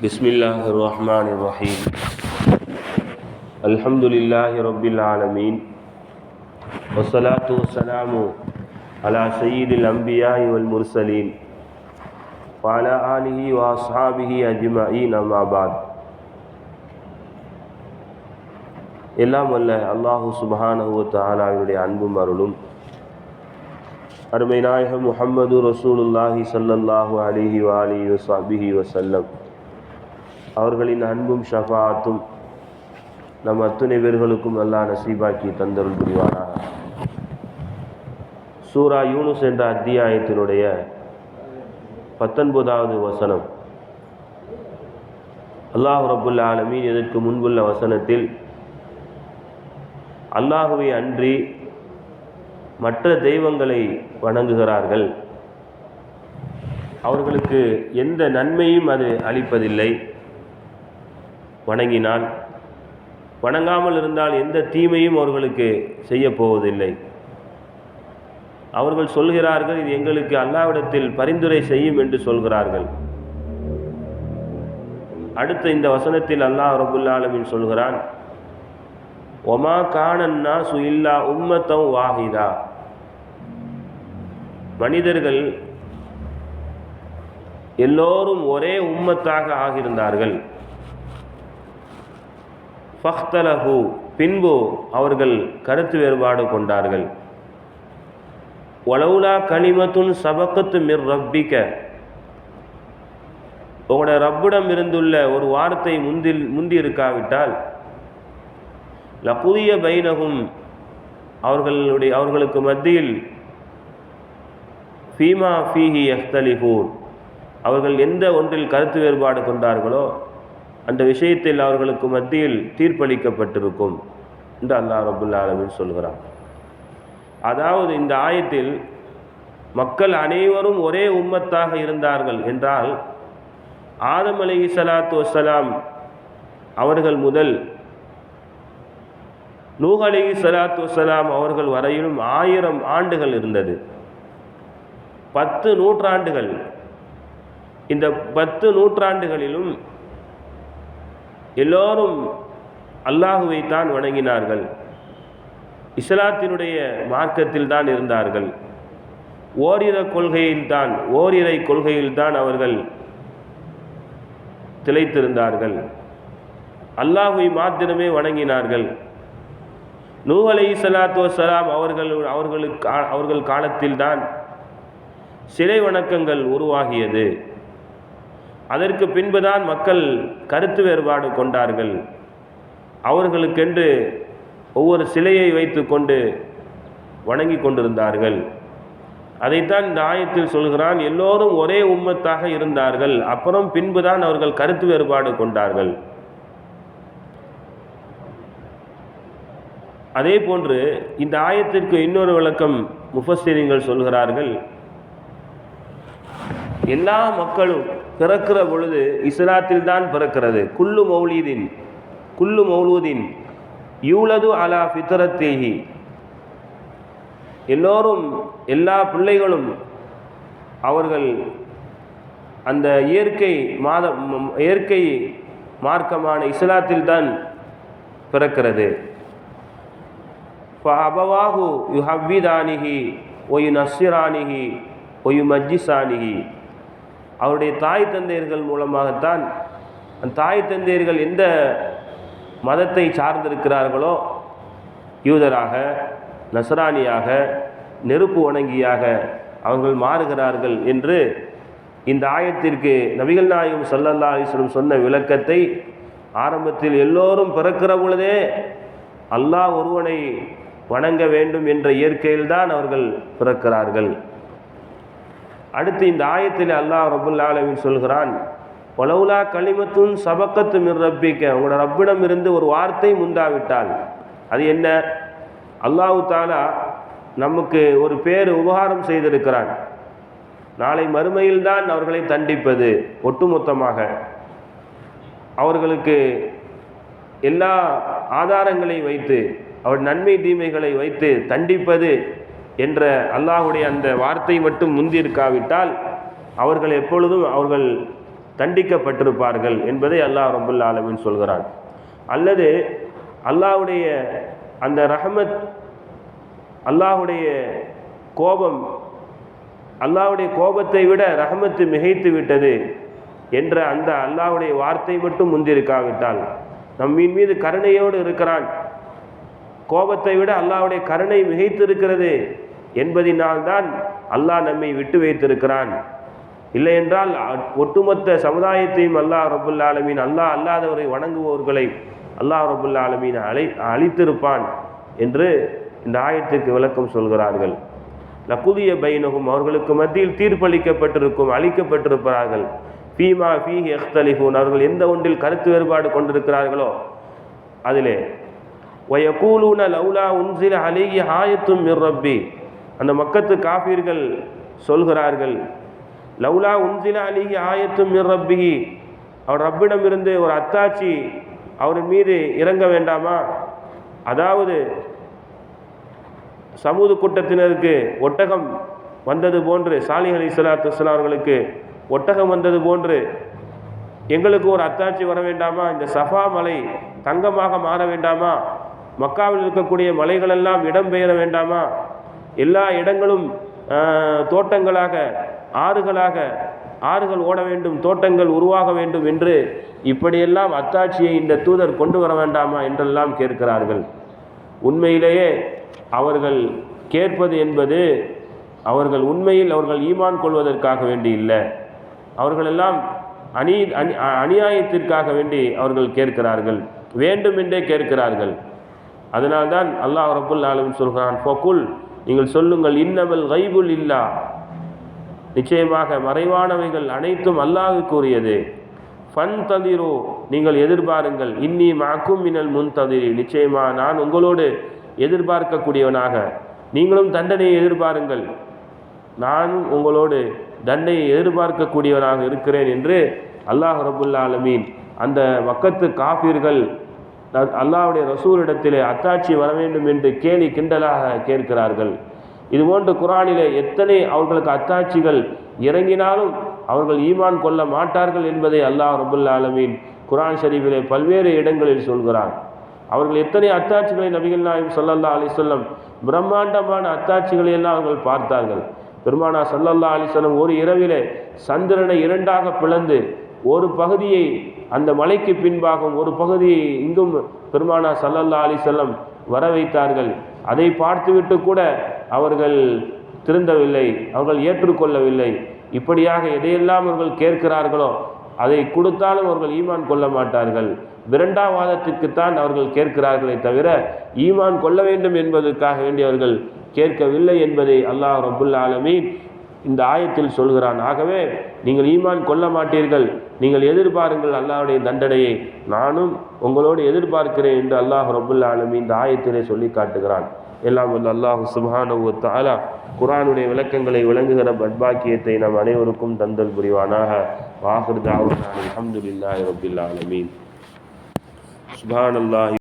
بسم الله الرحمن الرحيم الحمد لله رب العالمين والصلاة والسلام على سيد الأنبياء والمرسلين وعلى آله وأصحابه أجمعين أما بعد எல்லாம் வல்ல அல்லாஹு சுபஹானஹு தாலாவினுடைய அன்பும் அருளும் அருமை நாயகம் முஹம்மது ரசூலுல்லாஹி ஸல்லல்லாஹு அலைஹி வஆலிஹி வஸஹ்பிஹி வஸல்லம் அவர்களின் அன்பும் ஷஃபாத்தும் நம் அத்துணை பேர்களுக்கும் நல்லா நசீபாக்கி தந்தருள் புரிவாராக சூரா யூனுஸ் என்ற அத்தியாயத்தினுடைய பத்தொன்பதாவது வசனம். அல்லாஹு ரபுல்ல ஆலமீன் இதற்கு முன்புள்ள வசனத்தில் அல்லாஹுவை அன்றி மற்ற தெய்வங்களை வணங்குகிறார்கள். அவர்களுக்கு எந்த நன்மையும் அது அளிப்பதில்லை. வணங்கினால் வணங்காமல் இருந்தால் எந்த தீமையும் அவர்களுக்கு செய்யப் போவதில்லை. அவர்கள் சொல்கிறார்கள் இது எங்களுக்கு அல்லாவிடத்தில் பரிந்துரை செய்யும் என்று சொல்கிறார்கள். அடுத்த இந்த வசனத்தில் அல்லாஹ் ரபுல்லாலமின் சொல்கிறான் ஒமா காணன்னா சுயில்லா உம்மத்தம் வாஹிதா. மனிதர்கள் எல்லோரும் ஒரே உம்மத்தாக ஆகியிருந்தார்கள். ஃபஹ்தலஹு. பின்பு அவர்கள் கருத்து வேறுபாடு கொண்டார்கள். ஒலவுலா கனிமத்துன் சபக்கத்து மிர் ரப்பிக்க. உங்களோட ரப்பிடம் இருந்துள்ள ஒரு வார்த்தை முந்தில் முந்தி இருக்காவிட்டால் லகுதிய பைனகும் அவர்களுடைய அவர்களுக்கு மத்தியில் ஃபீமா ஃபீஹி எஃப்தலிஹூன் அவர்கள் எந்த ஒன்றில் கருத்து வேறுபாடு கொண்டார்களோ அந்த விஷயத்தில் அவர்களுக்கு மத்தியில் தீர்ப்பளிக்கப்பட்டிருக்கும் என்று அல்லாஹ் ரபுல் ஆலமின் சொல்கிறான். அதாவது இந்த ஆயத்தில் மக்கள் அனைவரும் ஒரே உம்மத்தாக இருந்தார்கள் என்றால் ஆதம் அலி சலாத்து வசலாம் அவர்கள் முதல் நூஹ் அலி சலாத்து வசலாம் அவர்கள் வரையிலும் ஆயிரம் ஆண்டுகள் இருந்தது. பத்து நூற்றாண்டுகள். இந்த பத்து நூற்றாண்டுகளிலும் எல்லோரும் அல்லாஹுவை தான் வணங்கினார்கள். இஸ்லாத்தினுடைய மார்க்கத்தில் தான் இருந்தார்கள். ஓரிர கொள்கையில்தான் ஓரிரை கொள்கையில்தான் அவர்கள் திளைத்திருந்தார்கள். அல்லாஹுவை மாத்திரமே வணங்கினார்கள். நூ அலை சலாத்து அவர்கள் அவர்களுக்கு அவர்கள் காலத்தில்தான் சிலை வணக்கங்கள் உருவாகியது. அதற்கு பின்புதான் மக்கள் கருத்து வேறுபாடு கொண்டார்கள். அவர்களுக்கென்று ஒவ்வொரு சிலையை வைத்து கொண்டு வணங்கி கொண்டிருந்தார்கள். அதைத்தான் இந்த ஆயத்தில் சொல்கிறான் எல்லோரும் ஒரே உம்மத்தாக இருந்தார்கள். அப்புறம் பின்புதான் அவர்கள் கருத்து வேறுபாடு கொண்டார்கள். அதே போன்று இந்த ஆயத்திற்கு இன்னொரு விளக்கம் முஃபஸ்திரிங்கள் சொல்கிறார்கள். எல்லா மக்களும் பிறக்கிற பொழுது இஸ்லாத்தில் தான் பிறக்கிறது. குல்லு மௌலீதின் குல்லு மௌலூதின் யூலது அலா ஃபித்தரத்தேஹி எல்லோரும் எல்லா பிள்ளைகளும் அவர்கள் அந்த இயற்கை மாத இயற்கை மார்க்கமான இஸ்லாத்தில் தான் பிறக்கிறது. அபவாகு யுஹவ்விதானிகி ஒயு நஸ்ஸிரானிகி ஒயு மஜ்ஜிசானிகி அவருடைய தாய் தந்தையர்கள் மூலமாகத்தான் அந்த தாய் தந்தையர்கள் எந்த மதத்தை சார்ந்திருக்கிறார்களோ யூதராக நசராணியாக நெருப்பு வணங்கியாக அவர்கள் மாறுகிறார்கள் என்று இந்த ஆயத்திற்கு நபிகள் நாயகம் சல்லல்லா அலிஸ்லம் சொன்ன விளக்கத்தை ஆரம்பத்தில் எல்லோரும் பிறக்கிற பொழுதே அல்லாஹ் ஒருவனை வணங்க வேண்டும் என்ற இயற்கையில்தான் அவர்கள் பிறக்கிறார்கள். அடுத்து இந்த ஆயத்தில் அல்லாஹ் ரபுல் ஆலமின் சொல்கிறான் ஒலவுலா களிமத்தும் சபக்கத்து மிர் ரப்பிக்க. உங்களோட ரப்பிடம் இருந்து ஒரு வார்த்தை முந்தாவிட்டால் அது என்ன? அல்லாஹு தாலா நமக்கு ஒரு பேர் உபகாரம் செய்திருக்கிறான். நாளை மறுமையில்தான் அவர்களை தண்டிப்பது ஒட்டுமொத்தமாக. அவர்களுக்கு எல்லா ஆதாரங்களை வைத்து அவர் நன்மை தீமைகளை வைத்து தண்டிப்பது என்ற அல்லாஹுடைய அந்த வார்த்தை மட்டும் முந்தியிருக்காவிட்டால் அவர்கள் எப்பொழுதும் அவர்கள் தண்டிக்கப்பட்டிருப்பார்கள் என்பதை அல்லாஹ் ரபுல் ஆலமின் சொல்கிறான். அல்லது அல்லாஹ்வுடைய அந்த ரஹமத் அல்லாஹுடைய கோபம் அல்லாஹ்வுடைய கோபத்தை விட ரஹமத்து மிகைத்து விட்டது என்ற அந்த அல்லாஹ்வுடைய வார்த்தை மட்டும் முந்திருக்காவிட்டால் நம்மின் மீது கருணையோடு இருக்கிறான். கோபத்தை விட அல்லாஹ்வுடைய கருணை மிகைத்திருக்கிறது என்பதினால்தான் அல்லாஹ் நம்மை விட்டு வைத்திருக்கிறான். இல்லை என்றால் ஒட்டுமொத்த சமுதாயத்தையும் அல்லாஹ் ரபுல்லா ஆலமீன் அல்லாஹ் அல்லாதவரை வணங்குபவர்களை அல்லாஹ் ரபுல்லா ஆலமீன் அழை அழித்திருப்பான் என்று இந்த ஆயத்திற்கு விளக்கம் சொல்கிறார்கள். லகுதிய பைனகும் அவர்களுக்கு மத்தியில் தீர்ப்பளிக்கப்பட்டிருக்கும் அளிக்கப்பட்டிருப்பார்கள். ஃபீமா ஃபீ எஹ்தலிஃபூன் அவர்கள் எந்த ஒன்றில் கருத்து வேறுபாடு கொண்டிருக்கிறார்களோ அதிலே வயகூலூன லவுலா உன்சில அலிகி ஹாயத்தும் மிர் ரப்பி. அந்த மக்கத்து காபீர்கள் சொல்கிறார்கள் லவுலா உன்சில அலிகி ஆயத்தும் மிர் ரப்பிகி அவர் ரப்பிடமிருந்து ஒரு அத்தாட்சி அவர் மீது இறங்க வேண்டாமா? அதாவது சமூக கூட்டத்தினருக்கு ஒட்டகம் வந்தது போன்று சாலிஹ் அலி சலாத்து அவர்களுக்கு ஒட்டகம் வந்தது போன்று எங்களுக்கு ஒரு அத்தாட்சி வர வேண்டாமா? இந்த சஃபா மலை தங்கமாக மாற வேண்டாமா? மக்காவில் இருக்கக்கூடிய மலைகளெல்லாம் இடம்பெயர வேண்டாமா? எல்லா இடங்களும் தோட்டங்களாக ஆறுகளாக ஆறுகள் ஓட வேண்டும் தோட்டங்கள் உருவாக வேண்டும் என்று இப்படியெல்லாம் அத்தாட்சியை இந்த தூதர் கொண்டு வர வேண்டாமா என்றெல்லாம் கேட்கிறார்கள். உண்மையிலேயே அவர்கள் கேட்பது என்பது அவர்கள் உண்மையில் அவர்கள் ஈமான் கொள்வதற்காக வேண்டி இல்லை. அவர்களெல்லாம் அநீ அநி அநியாயத்திற்காக வேண்டி அவர்கள் கேட்கிறார்கள். வேண்டுமென்றே கேட்கிறார்கள். அதனால்தான் அல்லாஹ் ரபுல் ஆலமின் சொல்கிறான் ஃபகுல் நீங்கள் சொல்லுங்கள் இன்னமல் கைபுல் இல்லா. நிச்சயமாக மறைவானவைகள் அனைத்தும் அல்லாஹுக்கு உரியது ஃபன் ததிரோ நீங்கள் எதிர்பாருங்கள் இன்னி மாக்கும் மினல் முன் ததிரி நிச்சயமா நான் உங்களோடு எதிர்பார்க்கக்கூடியவனாக. நீங்களும் தண்டனையை எதிர்பாருங்கள். நானும் உங்களோடு தண்டனையை எதிர்பார்க்கக்கூடியவனாக இருக்கிறேன் என்று அல்லாஹ் ரபுல்லா அலமீன் அந்த வக்கத்து காப்பீர்கள் அல்லாஹுடைய ரசூலிடத்திலே அத்தாட்சி வர வேண்டும் என்று கேலி கிண்டலாக கேட்கிறார்கள். இதுபோன்று குரானிலே எத்தனை அவர்களுக்கு அத்தாட்சிகள் இறங்கினாலும் அவர்கள் ஈமான் கொள்ள மாட்டார்கள் என்பதை அல்லாஹ் ரபுல் ஆலமீன் குரான் ஷரீஃபிலே பல்வேறு இடங்களில் சொல்கிறான். அவர்கள் எத்தனை அத்தாட்சிகளை நபிகள் நாயம் சொல்லல்லா அலி சொல்லம் பிரம்மாண்டமான அத்தாட்சிகளை எல்லாம் அவர்கள் பார்த்தார்கள். பெருமானா சல்லல்லா அலிசல்லம் ஒரு இரவிலே சந்திரனை இரண்டாக பிளந்து ஒரு பகுதியை அந்த மலைக்கு பின்பாகும் ஒரு பகுதியை இங்கும் பெருமானா சல்லல்லா அலிசல்லம் வர வைத்தார்கள். அதை பார்த்துவிட்டு கூட அவர்கள் திருந்தவில்லை அவர்கள் ஏற்றுக்கொள்ளவில்லை. இப்படியாக எதையெல்லாம் அவர்கள் கேட்கிறார்களோ அதை கொடுத்தாலும் அவர்கள் ஈமான் கொள்ள மாட்டார்கள். விரண்டாவாதத்துக்குத்தான் அவர்கள் கேட்கிறார்களே தவிர ஈமான் கொள்ள வேண்டும் என்பதற்காக வேண்டியவர்கள் கேட்கவில்லை என்பதை அல்லாஹ் ரபுல் ஆலமீன் இந்த ஆயத்தில் சொல்கிறான் ஆகவே நீங்கள் ஈமான் கொல்ல மாட்டீர்கள். நீங்கள் எதிர்பாருங்கள் அல்லாஹுடைய தண்டனையை. நானும் உங்களோடு எதிர்பார்க்கிறேன் என்று அல்லாஹ் ரபுல் ஆலமி இந்த ஆயத்திலே சொல்லி காட்டுகிறான். எல்லாம் வல்ல அல்லாஹு சுபானு தாலா குரானுடைய விளக்கங்களை விளங்குகிற பட்பாக்கியத்தை நம் அனைவருக்கும் தந்தல் புரிவானாக. வாஹர் தாவூன் அஹமதுல்லாஹி ரபுல் ஆலமீன். சுபான் அல்லாஹி